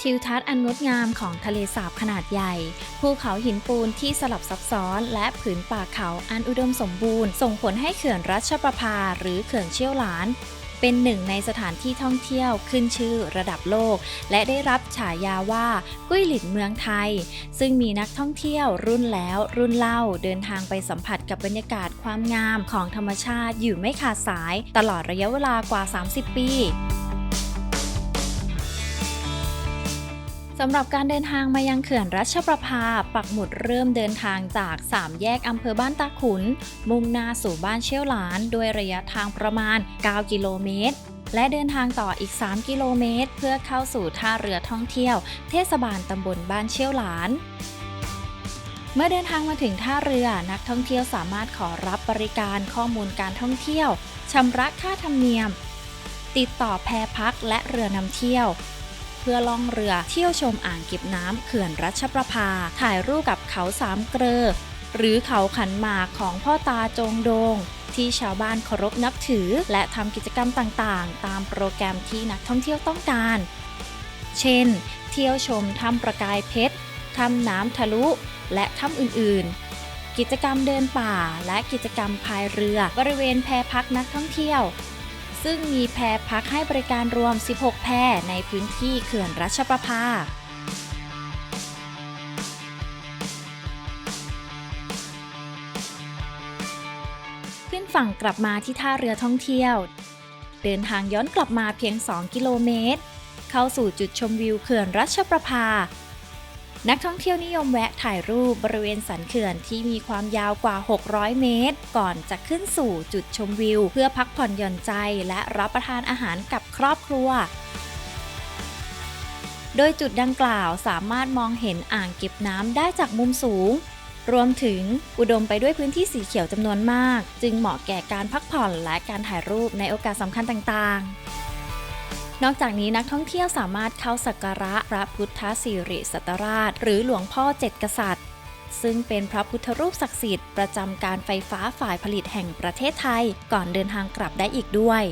ทิวทัศน์อันงดงามของทะเลสาบขนาดใหญ่ ภูเขาหินปูนที่สลับซับซ้อน และผืนป่าเขาอันอุดมสมบูรณ์ ส่งผลให้เขื่อนรัชประภาหรือเขื่อนเชี่ยวหลาน เป็นหนึ่งในสถานที่ท่องเที่ยวขึ้นชื่อระดับโลก และได้รับฉายาว่ากุ้ยหลินเมืองไทย ซึ่งมีนักท่องเที่ยวรุ่นแล้วรุ่นเล่าเดินทางไปสัมผัสกับบรรยากาศความงามของธรรมชาติอยู่ไม่ขาดสาย ตลอดระยะเวลากว่า 30 ปี สำหรับการเดินทางมายังเขื่อนรัชประภา ปักหมุดเริ่มเดินทางจาก 3 แยกอำเภอบ้านตาขุน มุ่งหน้าสู่บ้านเชี่ยวหลาน ด้วยระยะทางประมาณ 9 กิโลเมตร และเดินทางต่ออีก 3 กิโลเมตร เพื่อเข้าสู่ท่าเรือท่องเที่ยว เทศบาลตำบลบ้านเชี่ยวหลานเมื่อเดินทางมาถึงท่าเรือนักท่องเที่ยวสามารถขอรับบริการข้อมูลการท่องเที่ยวชำระค่าธรรมเนียม ติดต่อแพรพักและเรือนำเที่ยว เพื่อล่องเรือเที่ยวชมอ่างเก็บน้ำเขื่อนรัชประภา ถ่ายรูปกับเขาสามเกลอหรือเขาขันหมากของพ่อตาจงโดง ที่ชาวบ้านเคารพนับถือ และทำกิจกรรมต่างๆ ตามโปรแกรมที่นักท่องเที่ยวต้องการ เช่น เที่ยวชมถ้ำประกายเพชรถ้ำน้ำทะลุ และถ้ำอื่นๆ กิจกรรมเดินป่าและกิจกรรมพายเรือ บริเวณแพพักนักท่องเที่ยว ซึ่งมีแพพักให้บริการรวม 16 แพในพื้นที่เขื่อนรัชประภาขึ้นฝั่งกลับมาที่ท่าเรือท่องเที่ยว เดินทางย้อนกลับมาเพียง 2 กิโลเมตร เข้าสู่จุดชมวิวเขื่อนรัชประภา นักท่องเที่ยวนิยมแวะถ่ายรูปบริเวณสันเขื่อนที่มีความยาวกว่า 600 เมตร ก่อนจะขึ้นสู่จุดชมวิว เพื่อพักผ่อนหย่อนใจและรับประทานอาหารกับครอบครัวโดยจุดดังกล่าวสามารถมองเห็นอ่างเก็บน้ำได้จากมุมสูง รวมถึงอุดมไปด้วยพื้นที่สีเขียวจำนวนมาก จึงเหมาะแก่การพักผ่อนและการถ่ายรูปในโอกาสสำคัญต่างๆ นอกจากนี้นักท่องเที่ยวสามารถเข้าสักการะพระพุทธสิริสัตราช หรือหลวงพ่อเจ็ดกษัตริย์ ซึ่งเป็นพระพุทธรูปศักดิ์สิทธิ์ประจำการไฟฟ้าฝ่ายผลิตแห่งประเทศไทย ก่อนเดินทางกลับได้อีกด้วย